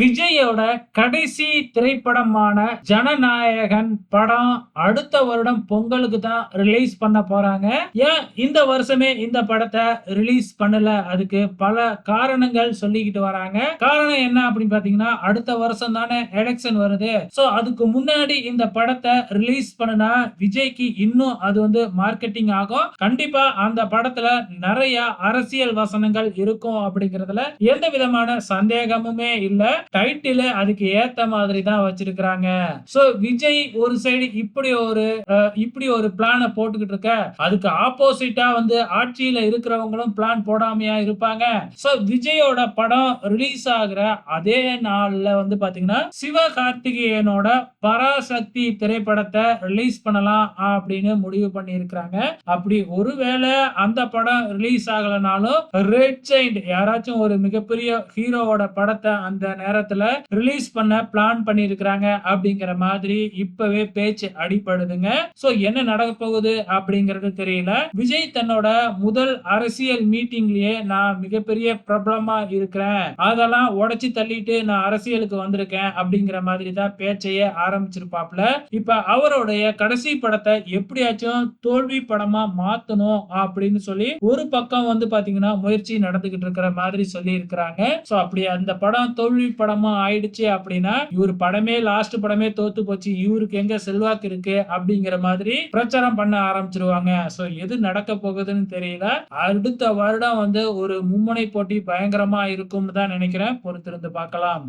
விஜயோட கடைசி திரைப்படமான ஜனநாயகன் படம் அடுத்த வருடம் பொங்கலுக்கு தான் ரிலீஸ் பண்ண போறாங்க. ஏன் இந்த வருஷமே இந்த படத்தை ரிலீஸ் பண்ணல? அதுக்கு பல காரணங்கள் சொல்லிக்கிட்டு வராங்க. காரணம் என்ன அப்படின்னு பாத்தீங்கன்னா அடுத்த வருஷம் தானே எலெக்ஷன் வருது. சோ அதுக்கு முன்னாடி இந்த படத்தை ரிலீஸ் பண்ணுனா விஜய்க்கு இன்னும் அது வந்து மார்க்கெட்டிங் ஆகும். கண்டிப்பா அந்த படத்துல நிறைய அரசியல் வசனங்கள் இருக்கும் அப்படிங்கறதுல எந்த விதமான சந்தேகமுமே இல்லை. டைட்டில அதுக்கு ஏத்த மாதிரி தான் வச்சிருக்கிறாங்க. சோ விஜய் ஒரு சைடு இப்படி ஒரு இப்படி ஒரு பிளான போட்டுக்கிட்டு இருக்க. அதுக்கு ஆப்போசிட்டா வந்து ஆட்சியில இருக்கிறவங்களும் பிளான் போடாமையா இருப்பாங்க. சோ விஜயோட படம் ரிலீஸ் ஆகுற அதே நாள்ல வந்து பாத்தீங்கன்னா சிவகார்த்திகேயனோட பராசக்தி திரைப்படத்தை ரிலீஸ் பண்ணலாம் அப்படின்னு முடிவு பண்ணி இருக்கிறாங்க அப்படி ஒருவேளை அந்த படம் ரிலீஸ் ஆகலனாலும் ரெட் சைண்ட் யாராச்சும் ஒரு மிகப்பெரிய ஹீரோவோட படத்தை அந்த நேரம் நேரத்துல ரிலீஸ் பண்ண பிளான் பண்ணி இருக்கிறாங்க அப்படிங்கிற மாதிரி இப்பவே பேச்சு அடிபடுதுங்க. சோ என்ன நடக்க போகுது அப்படிங்கறது தெரியல. விஜய் தன்னோட முதல் அரசியல் மீட்டிங்லயே நான் மிகப்பெரிய பிரபலமா இருக்கிறேன். அதெல்லாம் உடைச்சு தள்ளிட்டு நான் அரசியலுக்கு வந்திருக்கேன் அப்படிங்கிற மாதிரி தான் பேச்சையே ஆரம்பிச்சிருப்பாப்ல இப்ப அவருடைய கடைசி படத்தை எப்படியாச்சும் தோல்வி படமா மாத்தணும் அப்படின்னு சொல்லி ஒரு பக்கம் வந்து பாத்தீங்கன்னா முயற்சி நடந்துகிட்டு இருக்கிற மாதிரி சொல்லி இருக்கிறாங்க சோ அப்படி அந்த படம் தோல்வி படமா ஆயிடுச்சு அப்படின்னா இவர் படமே லாஸ்ட் படமே தோத்து போச்சு. இவருக்கு எங்க செல்வாக்கு இருக்கு அப்படிங்கிற மாதிரி பிரச்சாரம் பண்ண ஆரம்பிச்சிருவாங்க. சோ எது நடக்க போகுதுன்னு தெரியல. அடுத்த வருடம் வந்து ஒரு மும்முனை போட்டி பயங்கரமா இருக்கும்னு தான் நினைக்கிறேன். பொறுத்திருந்து பார்க்கலாம்.